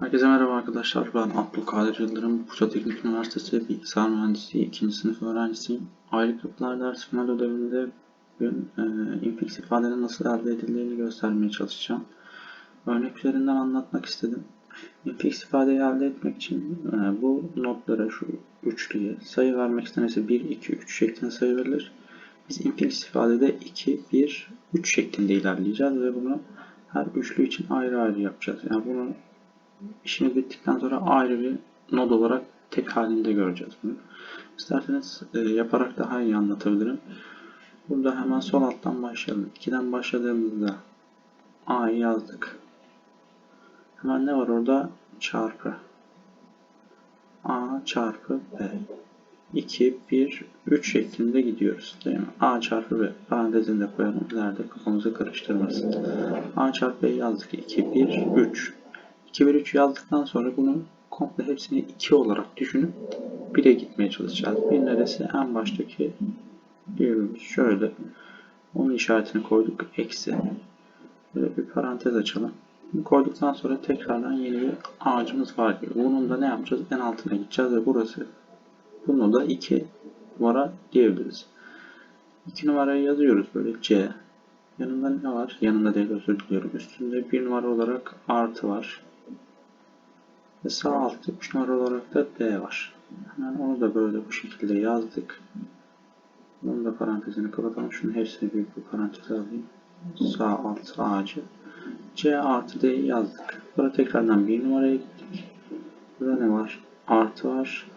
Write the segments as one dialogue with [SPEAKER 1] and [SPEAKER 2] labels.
[SPEAKER 1] Herkese merhaba arkadaşlar. Ben Abdülkadir Yıldırım. Bursa Teknik Üniversitesi Bilgisayar Mühendisliği 2. sınıf öğrencisiyim. Ayrık yapılar ders final ödevinde bugün e, infix ifadenin nasıl elde edildiğini göstermeye çalışacağım. Örnek üzerinden anlatmak istedim. Infix ifadeyi elde etmek için e, bu notlara şu üçlüye sayı vermek istenirse 1, 2, 3 şeklinde sayı verilir. Biz infix ifadede 2, 1, 3 şeklinde ilerleyeceğiz ve bunu her üçlü için ayrı ayrı yapacağız. Yani bunu İşimiz bittikten sonra ayrı bir nod olarak tek halinde göreceğiz bunu. İsterseniz e, yaparak daha iyi anlatabilirim. Burada hemen sol alttan başlayalım. 2'den başladığımızda A'yı yazdık. Hemen ne var orada? Çarpı. A çarpı B. 2, 1, 3 şeklinde gidiyoruz. Değil mi? A çarpı B. Parantezini de koyalım. İleride kafamızı karıştırmasın. A çarpı B yazdık. 2, 1, 3. 2 bölü 3 yazdıktan sonra bunu komple hepsini 2 olarak düşünüp 1'e gitmeye çalışacağız. Bir neresi? En baştaki bir şöyle. Onun işaretini koyduk. Eksi. Böyle bir parantez açalım. Bunu koyduktan sonra tekrardan yeni bir ağacımız var gibi. Bunun da ne yapacağız? En altına gideceğiz ve burası. Bunu da 2 numara diyebiliriz. 2 numarayı yazıyoruz böyle C. Yanında ne var? Yanında değil özür diliyorum. Üstünde bir numara olarak artı var. Ve sağ altta 3 numara olarak da D var. Hemen onu da böyle bu şekilde yazdık. Bunu da parantezini kapatalım. Şunun hepsini büyük bir parantez alayım. Sağ alt ağacı. C artı D'yi yazdık. Sonra tekrardan bir numaraya gittik. Burada ne var? Artı var.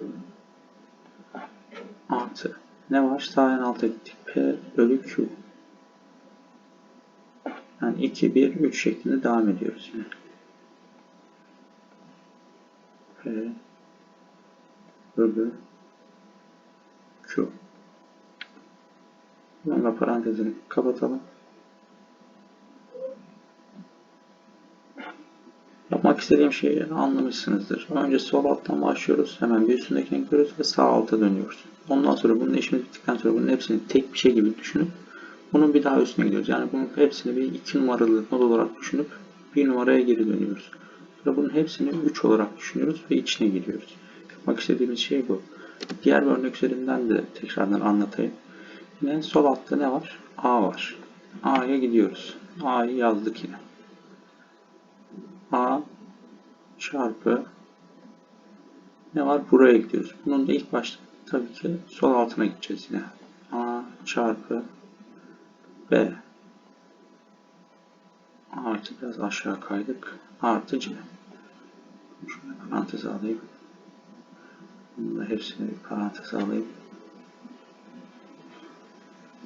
[SPEAKER 1] Artı. Ne var? Sağ en alta gittik. P bölü Q. Yani 2, 1, 3 şeklinde devam ediyoruz yine. P bölü Q. Bununla parantezini kapatalım. Yapmak istediğim şeyi anlamışsınızdır. Önce sol alttan başlıyoruz. Hemen bir üstündekine gidiyoruz ve sağ alta dönüyoruz. Ondan sonra bunun işimiz bittikten sonra bunun hepsini tek bir şey gibi düşünüp bunun bir daha üstüne gidiyoruz. Yani bunun hepsini bir iki numaralı not olarak düşünüp bir numaraya geri dönüyoruz. Sonra bunun hepsini 3 olarak düşünüyoruz ve içine giriyoruz. Yapmak istediğimiz şey bu. Diğer bir örnek üzerinden de tekrardan anlatayım. Yine sol altta ne var? A var. A'ya gidiyoruz. A'yı yazdık yine. A çarpı ne var? Buraya gidiyoruz. Bunun da ilk başta tabii ki sol altına gideceğiz yine. A çarpı B artı biraz aşağı kaydık. Artı C. Şunu parantez alayım. Bunu da hepsini bir parantez alayım.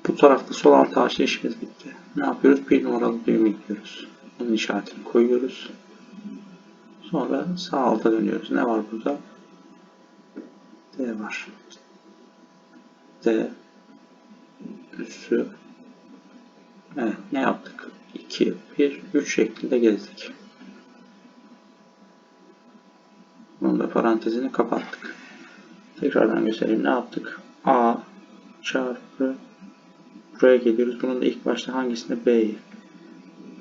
[SPEAKER 1] Bu tarafta sol alt ağaçta işimiz bitti. Ne yapıyoruz? Bir numaralı düğümü gidiyoruz. Bunun işaretini koyuyoruz. Sonra sağ alta dönüyoruz. Ne var burada? D var. D üssü Evet ne yaptık? 2, 1, 3 şeklinde gezdik. Bunun da parantezini kapattık. Tekrardan göstereyim ne yaptık? A çarpı buraya geliyoruz. Bunun da ilk başta hangisinde B'yi.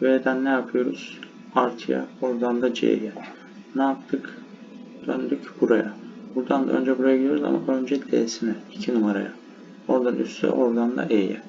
[SPEAKER 1] V'den ne yapıyoruz? Artıya. Oradan da C'ye. Ne yaptık? Döndük buraya. Buradan da önce buraya gidiyoruz ama önce D'sine. 2 numaraya. Oradan üste, oradan da E'ye.